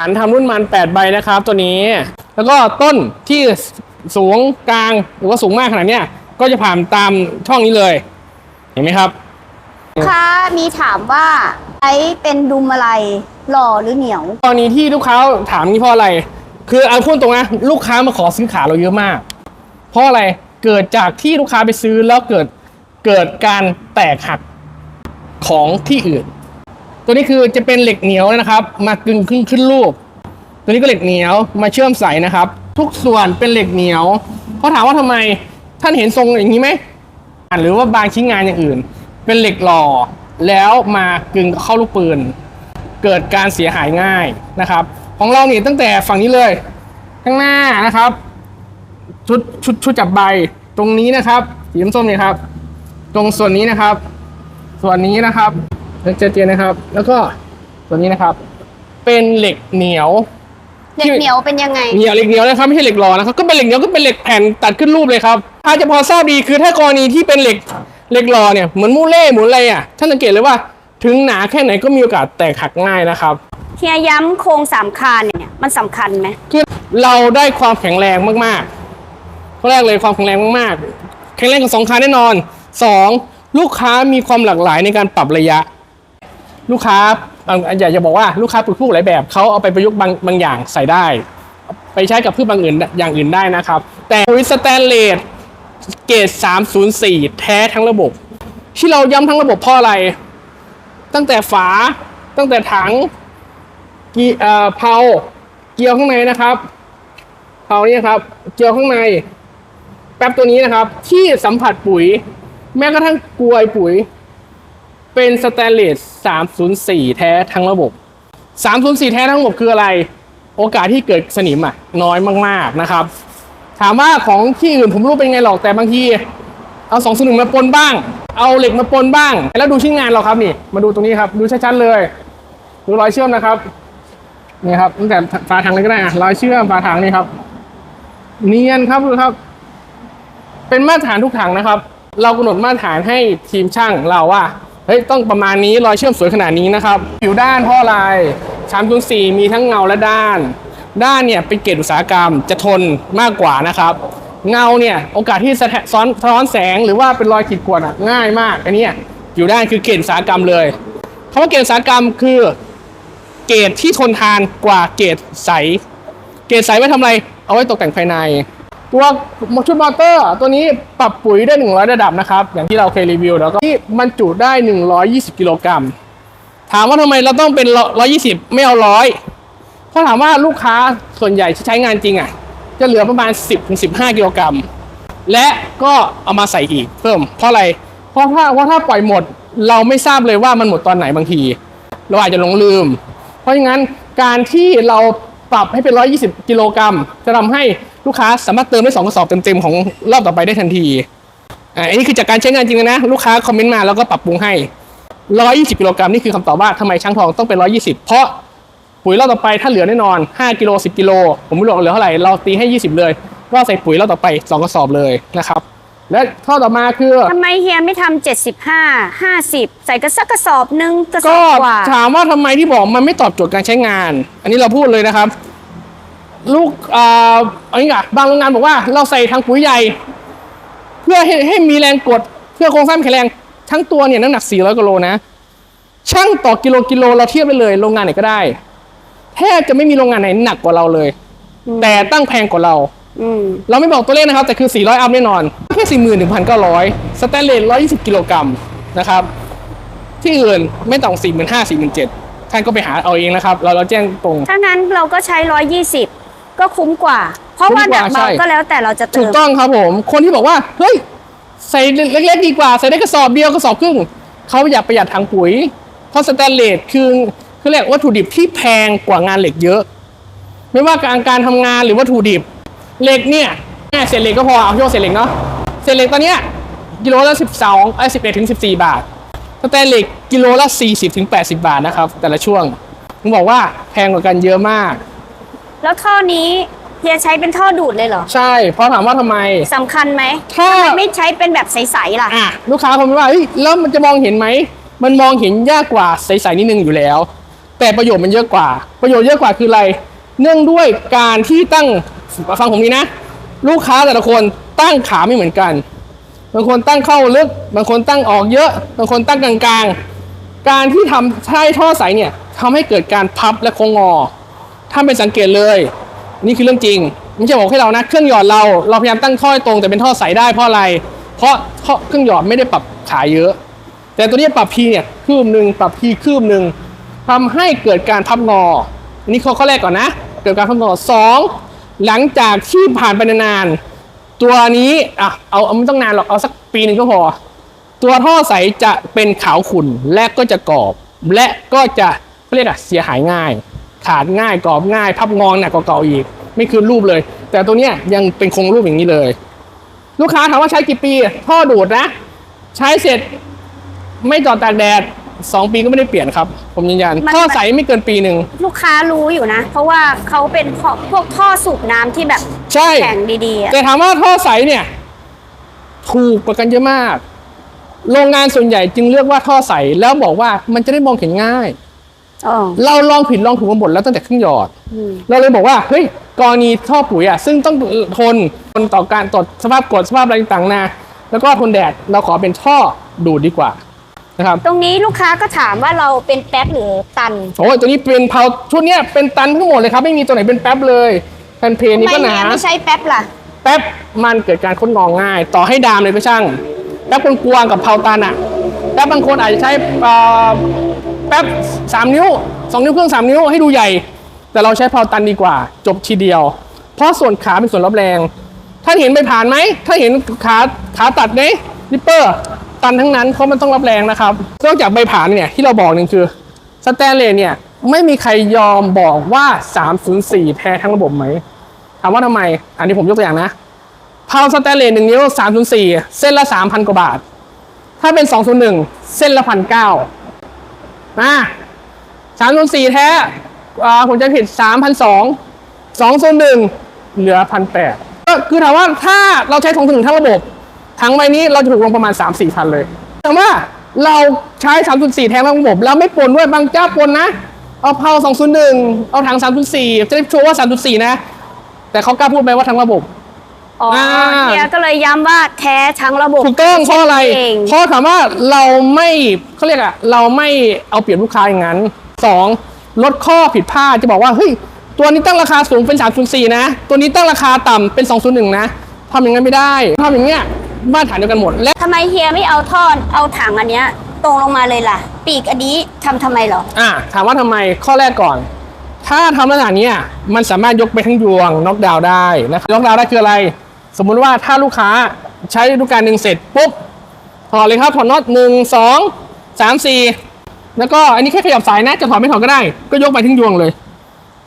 ฐานทำรุ่นมัน8ใบนะครับตัวนี้ แล้วก็ต้นที่สูงกลางหรือว่าสูงมากขนาดเนี้ยก็จะผ่านตามช่องนี้เลย เห็นไหมครับลูกค้ามีถามว่าใช้เป็นดุมอะไรหล่อหรือเหนียว ตอนนี้ที่ลูกค้าถามนี่เพราะอะไร คือเอาพูดตรงนะลูกค้ามาขอซื้อขาเราเยอะมาก เพราะอะไรเกิดจากที่ลูกค้าไปซื้อแล้วเกิดเกิดการแตกหักของที่อื่น ตัวนี้คือจะเป็นเหล็กเหนียวนะครับ มากึงขึ้นขึ้นรูป ตัวนี้ก็เหล็กเหนียวมาเชื่อมใส่นะครับ ทุกส่วนเป็นเหล็กเหนียวเขาถามว่าทำไมท่านเห็นทรงอย่างนี้ไหมหรือว่าบางชิ้นงานอย่างอื่น เป็นเหล็กหล่อแล้วมากึงเข้าลูกปืน เกิดการเสียหายง่ายนะครับ ของเราเนี่ยตั้งแต่ฝั่งนี้เลยข้างหน้านะครับชุดชุดชุดจับใบตรงนี้นะครับสีส้มเนี่ยครับ ตรงส่วนนี้นะครับ ส่วนนี้นะครับ เจเจนนะครับ แล้วก็ส่วนนี้นะครับ เป็นเหล็กเหนียวเหล็กเหนียวเป็นยังไงเหนียวเหล็กเหนียวนะครับไม่ใช่เหล็กหล่อนะครับก็เป็นเหล็กเหนียวก็เป็นเหล็กแผ่นตัดขึ้นรูปเลยครับอาจจะพอทราบดีคือถ้ากรณีที่เป็นเหล็กเหล็กหล่อเนี่ยเหมือนมูเล่เหมือนอะไรอะท่านสังเกตเลยว่าถึงหนาแค่ไหนก็มีโอกาสแตกหักง่ายนะครับเฮียย้ำโครงสามคานเนี่ยมันสำคัญไหมคือเราได้ความแข็งแรงมากๆข้อแรกเลยความแข็งแรงมากๆแข็งแรงกับสองขาแน่นอนสองลูกค้ามีความหลากหลายในการปรับระยะ ลูกค้าบางอยากจะบอกว่าลูกค้าปลูกพืชหลายแบบเขาเอาไปประยุกต์บางบางอย่างใส่ได้ ไปใช้กับพืชบางอื่นอย่างอื่นได้นะครับ แต่ปุ๋ยสแตนเลสเกรด304 แท้ทั้งระบบ ที่เราย้ำทั้งระบบเพราะอะไร ตั้งแต่ฝาตั้งแต่ถังกีเอ่อเพาเกลียวข้างในนะครับเพาเนี่ยครับเกลียวข้างใน แป๊บตัวนี้นะครับ ที่สัมผัสปุ๋ย แม้กระทั่งกลวยปุ๋ย เป็นสแตนเลส 304 แท้ทั้งระบบ 304 แท้ทั้งระบบคืออะไร โอกาสที่เกิดสนิมอะ น้อยมากๆนะครับ ถามว่าของที่อื่นผมรู้เป็นไงหรอกแต่บางทีเอา2 0 1มาปนบ้าง เอาเหล็กมาปนบ้าง แล้วดูชิ้นงานเราครับนี่ มาดูตรงนี้ครับ ดูชัดๆเลย ดูรอยเชื่อมนะครับ นี่ครับตั้งแต่ฝาถังเลยก็ได้อะรอยเชื่อมฝาถังนี่ครับ เนียนครับดูครับ เป็นมาตรฐานทุกถังนะครับ เรากำหนดมาตรฐานให้ทีมช่างเราว่า เฮ้ยต้องประมาณนี้รอยเชื่อมสวยขนาดนี้นะครับผิวด้านเพราะอะไรชามจุนสีมีทั้งเงาและด้าน ด้านเนี่ยเป็นเกรดอุตสาหกรรมจะทนมากกว่านะครับ เงาเนี่ยโอกาสที่สะท้อนสะท้อนแสงหรือว่าเป็นรอยขีดข่วนอะง่ายมากอันนี้ผิวด้านคือเกรดอุตสาหกรรมเลยคำว่าเกรดอุตสาหกรรมคือเกรดที่ทนทานกว่าเกรดใส เกรดใสไว้ทำอะไร เอาไว้ตกแต่งภายใน ตัวชุดมอเตอร์ตัวนี้ปรับปุ๋ยได้ 100 ระดับนะครับ อย่างที่เราเคยรีวิวแล้วก็ที่บรรจุได้ 120 กิโลกรัม ถามว่าทำไมเราต้องเป็น 120 ไม่เอาร้อยเพราะถามว่าลูกค้าส่วนใหญ่ที่ใช้งานจริงอะ จะเหลือประมาณ 10-15 กิโลกรัม และก็เอามาใส่อีกเพิ่ม เพราะอะไร เพราะถ้าเพราะถ้าปล่อยหมดเราไม่ทราบเลยว่ามันหมดตอนไหนบางที เราอาจจะหลงลืม เพราะงั้นการที่เราปรับให้เป็น 120 กิโลกรัมจะทำให้ ลูกค้าสามารถเติมได้2กระสอบเต็มๆของรอบต่อไปได้ทันทีอ่าอันนี้คือจากการใช้งานจริงนะลูกค้าคอมเมนต์มาแล้วก็ปรับปรุงให้120กิโลกรัมนี่คือคำตอบว่าทำไมช่างทองต้องเป็น120เพราะปุ๋ยรอบต่อไปถ้าเหลือแน่นอน5กิโล10กิโลผมไม่รู้เหลือเท่าไหร่เราตีให้20เลยก็ใส่ปุ๋ยรอบต่อไป2กระสอบเลยนะครับและข้อต่อมาคือทำไมเฮียไม่ทำเจ็ดสิบห้าห้าสิบใส่กระสักกระสอบหนึ่งกระสอก็บกว่าถามว่าทำไมที่บอกมันไม่ตอบโจทย์การใช้งาน อันนี้เราพูดเลยนะครับ ลูกอ่าเอันนี้อะบางโรงงานบอกว่าเราใส่ทางปุ๋ยใหญ่ เพื่อให้ให้มีแรงกดเพื่อโครงสร้างแข็งแรงทั้งตัวเนี่ยน้ำหนัก 400กิโลนะช่างต่อกิโลกิโลเราเทียบไปเลยโรงงานไหนก็ได้แทบจะไม่มีโรงงานไหนหนักกว่าเราเลย แต่ตั้งแพงกว่าเราอืมเราไม่บอกตัวเลขนะครับ แต่คือ 400 อัพแน่นอนแค่ 41,900 สแตนเลส 120 กิโลกรัมนะครับ ที่อื่นไม่ต้อง 45,000 47,000ท่านก็ไปหาเอาเองนะครับ เราเราแจ้งตรง ถ้างั้นเราก็ใช้ร้อยยี่สิบ ก็คุ้มกว่า เพราะว่าคุ้มกหนัว่ากใช่เบาก็แล้วแต่เราจะเติถูกมต้องครับผม คนที่บอกว่าเฮ้ยใส่เล็กๆดีกว่าใส่ได้กระสอบเดียวกระสอบครึ่งเขาอยากประหยัดทางปุ๋ย เพราะสแตนเลสคือคือเรียกวัตถุดิบที่แพงกว่างานเหล็กเยอะ ไม่ว่าการการทำงานหรือวัตถุดิบเหล็กเนี่ยแค่เศษเหล็กก็พอเอาที่ว่าเศษเหล็กเนาะเศษเหล็กตอนเนี้ยกิโลละ12ไอ้11ถึง14บาทสแตนเหล็กกิโลละ40ถึง80บาทนะครับ แต่ละช่วงผมบอกว่าแพงกว่ากันเยอะมาก แล้วท่อนี้เฮียใช้เป็นท่อดูดเลยเหรอใช่เพราะถามว่าทำไม สำคัญไหมถ้า ทำไมไม่ใช้เป็นแบบใสๆล่ะ อะลูกค้าคอมเมนต์ว่าเฮ้ยแล้วมันจะมองเห็นไหม มันมองเห็นยากกว่าใสๆนิดนึงอยู่แล้ว แต่ประโยชน์มันเยอะกว่า ประโยชน์เยอะกว่าคืออะไร เนื่องด้วยการที่ตั้งฟังผมนี้นะ ลูกค้าแต่ละคนตั้งขาไม่เหมือนกัน บางคนตั้งเข้าลึก บางคนตั้งออกเยอะ บางคนตั้งกลางๆ การที่ทำใช้ท่อใสเนี่ยทำให้เกิดการพับและโค้งงอ ถ้าเป็นสังเกตเลย นี่คือเรื่องจริงไม่ใช่บอกให้เรานะเครื่องหยอดเราเราพยายามตั้งท่อตรงแต่เป็นท่อใสได้เพราะอะไร เพราะเครื่องหยอดไม่ได้ปรับขาเยอะ แต่ตัวนี้ปรับพีเนี่ยคืบหนึ่งปรับพีคืบหนึ่งทำให้เกิดการพับงออันนี้ข้อข้อแรกก่อนนะ เกิดการพับงอสองหลังจากที่ผ่านไปนานๆตัวนี้อะเอาไม่ต้องนานหรอกเอาสักปีหนึ่งก็พอตัวท่อใสจะเป็นขาวขุ่นและก็จะกรอบ และก็จะเรียกอะเสียหายง่าย ขาดง่ายกรอบง่ายพับงอนหนักกว่าเก่าอีก ไม่คืนรูปเลย แต่ตัวเนี้ยยังเป็นคงรูปอย่างนี้เลย ลูกค้าถามว่าใช้กี่ปีท่อดูดนะ ใช้เสร็จไม่จอดตากแดดสองปีก็ไม่ได้เปลี่ยนครับ ผมยืนยันมันท่อใสไม่เกินปีหนึ่งลูกค้ารู้อยู่นะ เพราะว่าเขาเป็นพวกพวกท่อสูบน้ำที่แบบใช่แข็งดีๆอะแต่ถามว่าท่อใสเนี่ย ถูกกว่ากันเยอะมาก โรงงานส่วนใหญ่จึงเลือกว่าท่อใสแล้วบอกว่ามันจะได้มองเห็นง่ายอ๋อ เราลองผิดลองถูกมาหมดแล้วตั้งแต่เครื่องหยอดอืมเราเลยบอกว่าเฮ้ยกรณีท่อปุ๋ยอะซึ่งต้องทนทนต่อการต่อสภาพกรดสภาพอะไรต่างๆนะแล้วก็ทนแดดเราขอเป็นท่อดูดดีกว่านะครับตรงนี้ลูกค้าก็ถามว่าเราเป็นแป๊บหรือตันโอ้ยตัวนี้เป็นเผาชุดเนี้ยเป็นตันทั้งหมดเลยครับไม่มีตัวไหนเป็นแป๊บเลยแผ่นเพลทำนี้ไมก็หนาเนี่ยไม่ใช้แป๊บล่ะแป๊บมันเกิดการค้นงอง่าย ต่อให้ดามเลยก็ช่างแป๊บคนกวางกับเผาตันอะแป๊บบางคนอาจจะใช้เอ่อ แป๊บสามนิ้วสองนิ้วครึ่งสามนิ้วให้ดูใหญ่ แต่เราใช้เผาตันดีกว่า จบทีเดียว เพราะส่วนขาเป็นส่วนรับแรงถ้าเห็นไปผ่านไหมถ้าเห็นขาขาตัดไหมริปเปอร์ตันทั้งนั้นเพราะมันต้องรับแรงนะครับนอกจากใบผ่านเนี่ยที่เราบอกหนึ่งคือสแตนเลสเนี่ยไม่มีใครยอมบอกว่า 304 แพ้ทั้งระบบไหมถามว่าทำไม อันนี้ผมยกตัวอย่างนะพาวสแตนเลสหนึ่งนิ้ว304 เส้นละ 3,000 กว่าบาท ถ้าเป็น 201 เส้นละพันเก้า นะ304แท้อ่าผมจะผิด3,200 201เหลือ1,800ก็คือถามว่าถ้าเราใช้201ทั้งระบบทั้งใบนี้เราจะถูกลงประมาณ3 4พันเลย แต่ว่าเราใช้304แทนทั้งระบบแล้วไม่ปนด้วยบางเจ้าปนนะ เอาเพา201เอาถัง304จะได้โชว์ว่า304นะ แต่เขากล้าพูดไหมว่าทั้งระบบ อ๋ออ่าเฮียก็เลยย้ำว่าแท้ทั้งระบบถูกต้องเพราะอะไรเองเพราะถามว่าเราไม่เขาเรียกอะเราไม่เอาเปรียบลูกค้าอย่างนั้นสองลดข้อผิดพลาดจะบอกว่าเฮ้ยตัวนี้ตั้งราคาสูงเป็น 304 นะ ตัวนี้ตั้งราคาต่ำเป็น 201 นะทำอย่างนั้นไม่ได้ทำอย่างเงี้ยมาตรฐานเดียวกันหมดและ ทำไมเฮียไม่เอาท่อเอาถังอันเนี้ยตรงลงมาเลยล่ะ ปีกอันนี้ทำทำไมเหรอ อะถามว่าทำไมข้อแรกก่อน ถ้าทำลักษณะเนี้ยมันสามารถยกไปทั้งยวงน็อกดาวน์ได้นะครับน็อกดาวน์ได้คืออะไร สมมุติว่าถ้าลูกค้าใช้ฤดูกาลหนึ่งเสร็จปุ๊บถอดเลยครับถอดน็อตหนึ่งสองสามสี่แล้วก็อันนี้แค่ขยับสายนะจะถอดไม่ถอดก็ได้ ก็ยกไปทั้งยวงเลย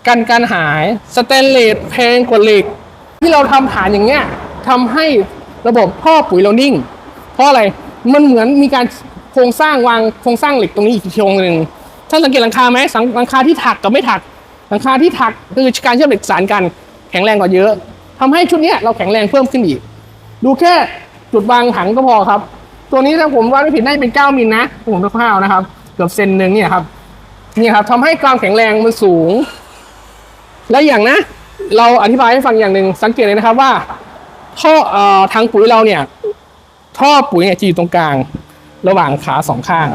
กันการหายสแตนเลสแพงกว่าเหล็ก ที่เราทำฐานอย่างเงี้ยทำให้ระบบท่อปุ๋ยเรานิ่ง เพราะอะไรมันเหมือนมีการโครงสร้างวางโครงสร้างเหล็กตรงนี้อีกโครงหนึ่งถ้านสังเกตหลังคาไหมสังหลังคาที่ถักกับไม่ถักหลังคาที่ถักคือการเชื่อมเหล็กสานกันแข็งแรงกว่าเยอะ ทำให้ชุดนี้เราแข็งแรงเพิ่มขึ้นอีก ดูแค่จุดวางถังก็พอครับ ตัวนี้ถ้าผมว่าไม่ผิดน่าจะเป็น 9มิลนะผมคร่าวๆนะครับ เกือบเซนหนึ่งเนี่ยครับนี่ครับทำให้ความแข็งแรงมันสูง และอย่างนะ เราอธิบายให้ฟังอย่างหนึ่งสังเกตเลยนะครับว่าท่ออทางปุ๋ยเราเนี่ยท่อปุ๋ยเนี่ยจะอยู่ตรงกลาง ระหว่างขาสองข้าง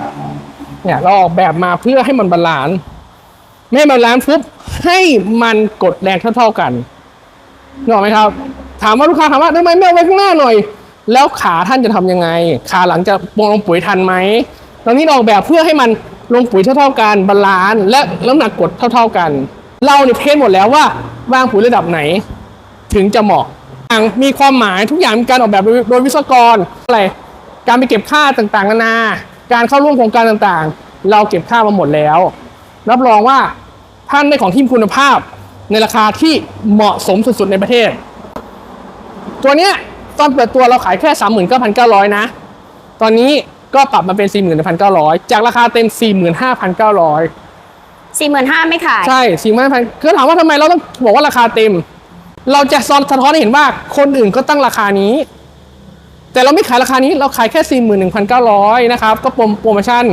เนี่ยเราออกแบบมาเพื่อให้มันบาลานซ์ไม่บาลานซ์ปุ๊บให้มันกดแรงเท่าๆกัน นึกออกไหมครับ ถามว่าลูกค้าถามว่าทำไมไม่เอาไว้ข้างหน้าหน่อย แล้วขาท่านจะทำยังไง ขาหลังจะปงลงปุ๋ยทันไหมตอนนี้เราออกแบบเพื่อให้มันลงปุ๋ยเท่าๆกันบาลานซ์และน้ำหนักกดเท่า ๆกัน เราเนี่ยเทสหมดแล้วว่าวางปุ๋ยระดับไหน ถึงจะเหมาะอย่างมีความหมายทุกอย่างมีการออกแบบโดยโดยวิศวกรอะไรการไปเก็บค่าต่างๆนานา การเข้าร่วมโครงการต่างๆ เราเก็บค่ามาหมดแล้ว รับรองว่าท่านได้ของที่มีคุณภาพ ในราคาที่เหมาะสมสุดๆในประเทศ ตัวเนี้ยตอนเปิดตัวเราขายแค่ 39,900 นะ ตอนนี้ก็ปรับมาเป็น 41,900 จากราคาเต็ม 45,900 สี่หมื่นห้าไม่ขาย ใช่สี่ห้าพันคือถามว่าทำไมเราต้องบอกว่าราคาเต็ม เราจะสะท้อนให้เห็นว่าคนอื่นก็ตั้งราคานี้ แต่เราไม่ขายราคานี้เราขายแค่ 41,900 นะครับ ก็โปรโปรโมชั่น